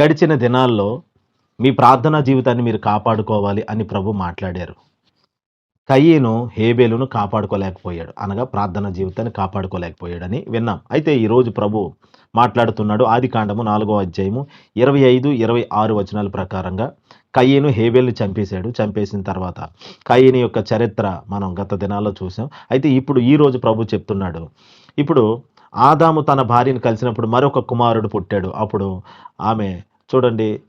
గడిచిన దినాల్లో మీ ప్రార్థనా జీవితాన్ని మీరు కాపాడుకోవాలి అని ప్రభు మాట్లాడారు. కయ్యను హేబేలును కాపాడుకోలేకపోయాడు. అనగా ప్రార్థన జీవితాన్ని కాపాడుకోలేకపోయాడని విన్నాం. అయితే ఈరోజు ప్రభు మాట్లాడుతున్నాడు. ఆది కాండము నాలుగో అధ్యాయము ఇరవై ఐదు ఇరవై ఆరు వచనాల ప్రకారంగా కయ్యను హేబేల్ని చంపేశాడు. చంపేసిన తర్వాత కయ్యని యొక్క చరిత్ర మనం గత దినాల్లో చూసాం. అయితే ఇప్పుడు ఈరోజు ప్రభు చెప్తున్నాడు. ఇప్పుడు ఆదాము తన భార్యను కలిసినప్పుడు మరొక కుమారుడు పుట్టాడు. అప్పుడు ఆమె చూడండి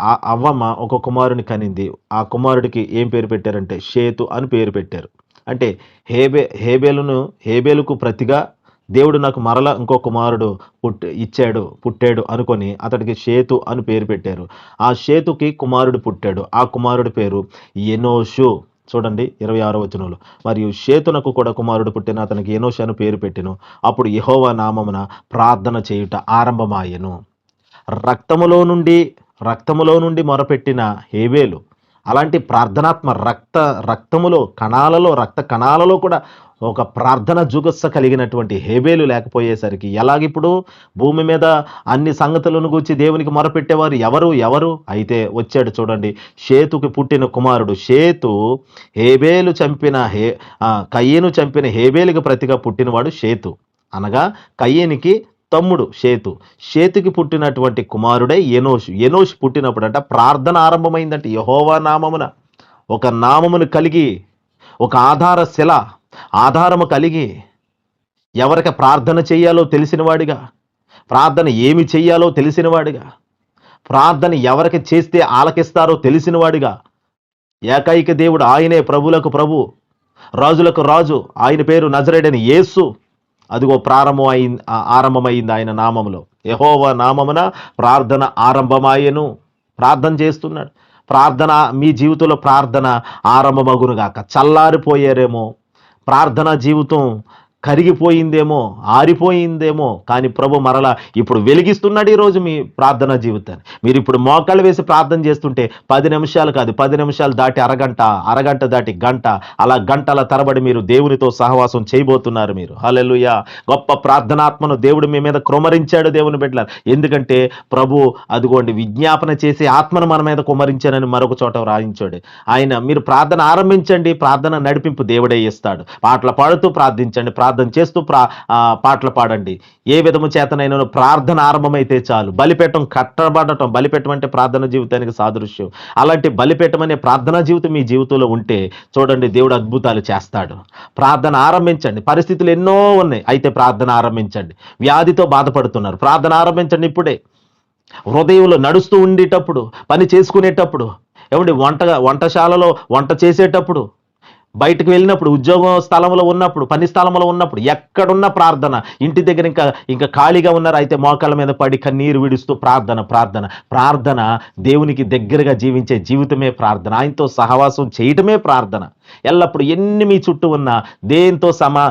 ఆ అవ్వమ్మ ఒక కుమారుని కనింది. ఆ కుమారుడికి ఏం పేరు పెట్టారంటే షేతు అని పేరు పెట్టారు. అంటే హేబే హేబేలును హేబేలుకు ప్రతిగా దేవుడు నాకు మరల ఇంకో కుమారుడు పుట్ ఇచ్చాడు పుట్టాడు అనుకొని అతడికి షేతు అని పేరు పెట్టారు. ఆ షేతుకి కుమారుడు పుట్టాడు. ఆ కుమారుడి పేరు ఎనోషు. చూడండి ఇరవై ఆరో వచనంలో. మరియు షేతునకు కూడా కుమారుడు పుట్టిన అతనికి ఎనోషను పేరు పెట్టెను. అప్పుడు యహోవా నామమున ప్రార్థన చేయుట ఆరంభమాయెను. రక్తములో నుండి రక్తములో నుండి మొరపెట్టిన హేవేలు అలాంటి ప్రార్థనాత్మ రక్త రక్తములో కణాలలో రక్త కణాలలో కూడా ఒక ప్రార్థన జుగస్స కలిగినటువంటి హేబేలు లేకపోయేసరికి ఎలాగిప్పుడు భూమి మీద అన్ని సంగతులను గూర్చి దేవునికి మొరపెట్టేవారు ఎవరు? ఎవరు? అయితే వచ్చాడు చూడండి షేతుకి పుట్టిన కుమారుడు. షేతు హేబేలు చంపిన హే కయ్యను చంపిన హేబేలుకి ప్రతిగా పుట్టినవాడు షేతు. అనగా కయ్యనికి తమ్ముడు షేతు. షేతుకి పుట్టినటువంటి కుమారుడే ఎనోషు. ఎనోషు పుట్టినప్పుడంట ప్రార్థన ఆరంభమైందంటే యహోవా నామమున. ఒక నామమును కలిగి ఒక ఆధార శిల ఆధారము కలిగి ఎవరికి ప్రార్థన చేయాలో తెలిసినవాడిగా ప్రార్థన ఏమి చెయ్యాలో తెలిసినవాడిగా ప్రార్థన ఎవరికి చేస్తే ఆలకిస్తారో తెలిసినవాడిగా ఏకైక దేవుడు ఆయనే ప్రభులకు ప్రభు రాజులకు రాజు ఆయన పేరు నజరేడని యేసు అదిగో ప్రారంభం అయింది ఆరంభమైంది ఆయన నామములో. యహోవ నామమున ప్రార్థన ఆరంభమాయను. ప్రార్థన చేస్తున్నాడు. ప్రార్థన మీ జీవితంలో ప్రార్థన ఆరంభమగునుగాక. చల్లారిపోయారేమో. ప్రార్థన జీవితం కరిగిపోయిందేమో ఆరిపోయిందేమో కానీ ప్రభు మరలా ఇప్పుడు వెలిగిస్తున్నాడు ఈరోజు మీ ప్రార్థనా జీవితాన్ని. మీరు ఇప్పుడు మోకాళ్ళు వేసి ప్రార్థన చేస్తుంటే పది నిమిషాలు కాదు పది నిమిషాలు దాటి అరగంట అరగంట దాటి గంట అలా గంటల తరబడి మీరు దేవునితో సహవాసం చేయబోతున్నారు మీరు. హల్లెలూయా. గొప్ప ప్రార్థనాత్మను దేవుడు మీ మీద కుమరించాడు దేవుని బిడ్డలారు. ఎందుకంటే ప్రభు అదిగోండి విజ్ఞాపన చేసి ఆత్మను మన మీద కుమరించానని మరొక చోట రాయించాడు ఆయన మీరు ప్రార్థన ఆరంభించండి ప్రార్థన నడిపింపు దేవుడే ఇస్తాడు. పాటలు పాడుతూ ప్రార్థించండి ప్రార్థన ప్రార్థన చేస్తూ ప్రా పాటలు పాడండి. ఏ విధము చేతనైనా ప్రార్థన ఆరంభమైతే చాలు. బలిపేటం కట్టబడటం బలిపేటం అంటే ప్రార్థన జీవితానికి సాదృశ్యం. అలాంటి బలిపేటం అనే ప్రార్థనా జీవితం మీ జీవితంలో ఉంటే చూడండి దేవుడు అద్భుతాలు చేస్తాడు. ప్రార్థన ఆరంభించండి. పరిస్థితులు ఎన్నో ఉన్నాయి. అయితే ప్రార్థన ఆరంభించండి. వ్యాధితో బాధపడుతున్నారు. ప్రార్థన ఆరంభించండి ఇప్పుడే. హృదయంలో నడుస్తూ ఉండేటప్పుడు పని చేసుకునేటప్పుడు ఏమండి వంట వంటశాలలో వంట చేసేటప్పుడు బయటకు వెళ్ళినప్పుడు ఉద్యోగం స్థలంలో ఉన్నప్పుడు పని స్థలంలో ఉన్నప్పుడు ఎక్కడున్న ప్రార్థన. ఇంటి దగ్గర ఇంకా ఇంకా ఖాళీగా ఉన్నారు అయితే మోకాళ్ళ మీద పడి కన్నీరు విడుస్తూ ప్రార్థన ప్రార్థన. ప్రార్థన దేవునికి దగ్గరగా జీవించే జీవితమే ప్రార్థన. ఆయనతో సహవాసం చేయటమే ప్రార్థన. ఎల్లప్పుడు ఎన్ని మీ చుట్టూ ఉన్నా దేనితో సమా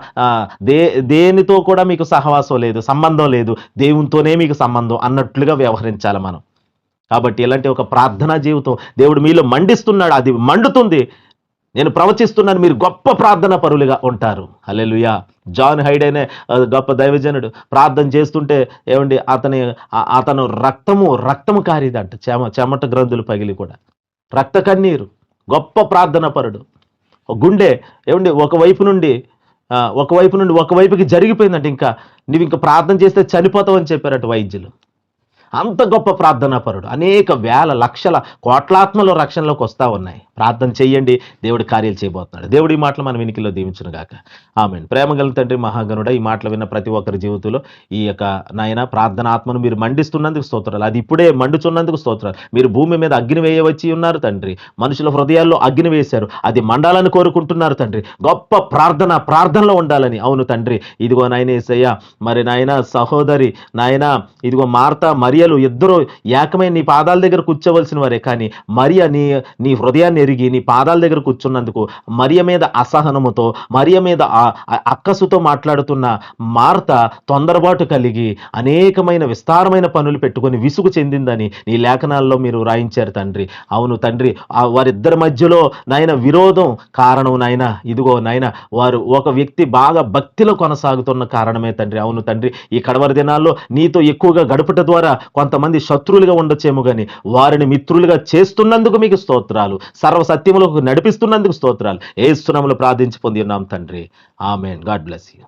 దే దేనితో కూడా మీకు సహవాసం లేదు సంబంధం లేదు దేవునితోనే మీకు సంబంధం అన్నట్లుగా వ్యవహరించాలి మనం. కాబట్టి ఇలాంటి ఒక ప్రార్థనా జీవితం దేవుడు మీలో మండిస్తున్నాడు అది మండుతుంది. నేను ప్రవచిస్తున్నాను మీరు గొప్ప ప్రార్థన పరులుగా ఉంటారు. హలెలుయా జాన్ హైడ్ అనే గొప్ప దైవజనుడు ప్రార్థన చేస్తుంటే ఏమండి అతని అతను రక్తము రక్తము కారిదంట చెమ చెమట గ్రంథులు పగిలి కూడా. రక్త కన్నీరు గొప్ప ప్రార్థన పరుడు. గుండె ఏమండి ఒకవైపు నుండి ఒకవైపు నుండి ఒకవైపుకి జరిగిపోయిందంట ఇంకా. నువ్వు ఇంకా ప్రార్థన చేస్తే చనిపోతావు అని చెప్పారట వైద్యులు. అంత గొప్ప ప్రార్థనా పరుడు అనేక వేల లక్షల కోట్లాత్మలో రక్షణలోకి వస్తూ ఉన్నాయి. ప్రార్థన చెయ్యండి దేవుడి కార్యాలు చేయబోతున్నాడు. దేవుడి ఈ మాటలు మన వినికిలో దీవించును గాక ఆమె ప్రేమ గల తండ్రి మహాగనుడ ఈ మాటలు విన్న ప్రతి ఒక్కరి జీవితంలో ఈ యొక్క నాయన ప్రార్థన ఆత్మను మీరు మండిస్తున్నందుకు స్తోత్రాలు. అది ఇప్పుడే మండుచున్నందుకు స్తోత్రాలు. మీరు భూమి మీద అగ్ని వేయవచ్చి ఉన్నారు తండ్రి. మనుషుల హృదయాల్లో అగ్ని వేశారు. అది మండాలని కోరుకుంటున్నారు తండ్రి. గొప్ప ప్రార్థన ప్రార్థనలో ఉండాలని. అవును తండ్రి. ఇదిగో నాయన ఏసయ్య మరి నాయన సహోదరి నాయన ఇదిగో మార్త మరియలు ఇద్దరు ఏకమై నీ పాదాల దగ్గర కూర్చోవలసిన వారే. కానీ మరియ నీ నీ హృదయాన్ని ఎరిగి నీ పాదాల దగ్గర కూర్చున్నందుకు మరియ మీద అసహనముతో మరియ మీద ఆ- అక్కసుతో మాట్లాడుతున్న మార్త తొందరబాటు కలిగి అనేకమైన విస్తారమైన పనులు పెట్టుకొని విసుగు చెందిందని నీ లేఖనాల్లో మీరు రాయించారు తండ్రి. అవును తండ్రి వారిద్దరి మధ్యలో నాయన విరోధం కారణం నాయన ఇదిగో నాయన వారు ఒక వ్యక్తి బాగా భక్తిలో కొనసాగుతున్న కారణమే తండ్రి. అవును తండ్రి ఈ కడవరి దినాల్లో నీతో ఎక్కువగా గడుపుట ద్వారా కొంతమంది శత్రువులుగా ఉండొచ్చేమో కానీ వారిని మిత్రులుగా చేస్తున్నందుకు మీకు స్తోత్రాలు. సర్వసత్యములకు నడిపిస్తున్నందుకు స్తోత్రాలు. ఏ స్థునములు ప్రార్థించి పొంది ఉన్నాం తండ్రి. ఆమెన్. God bless you.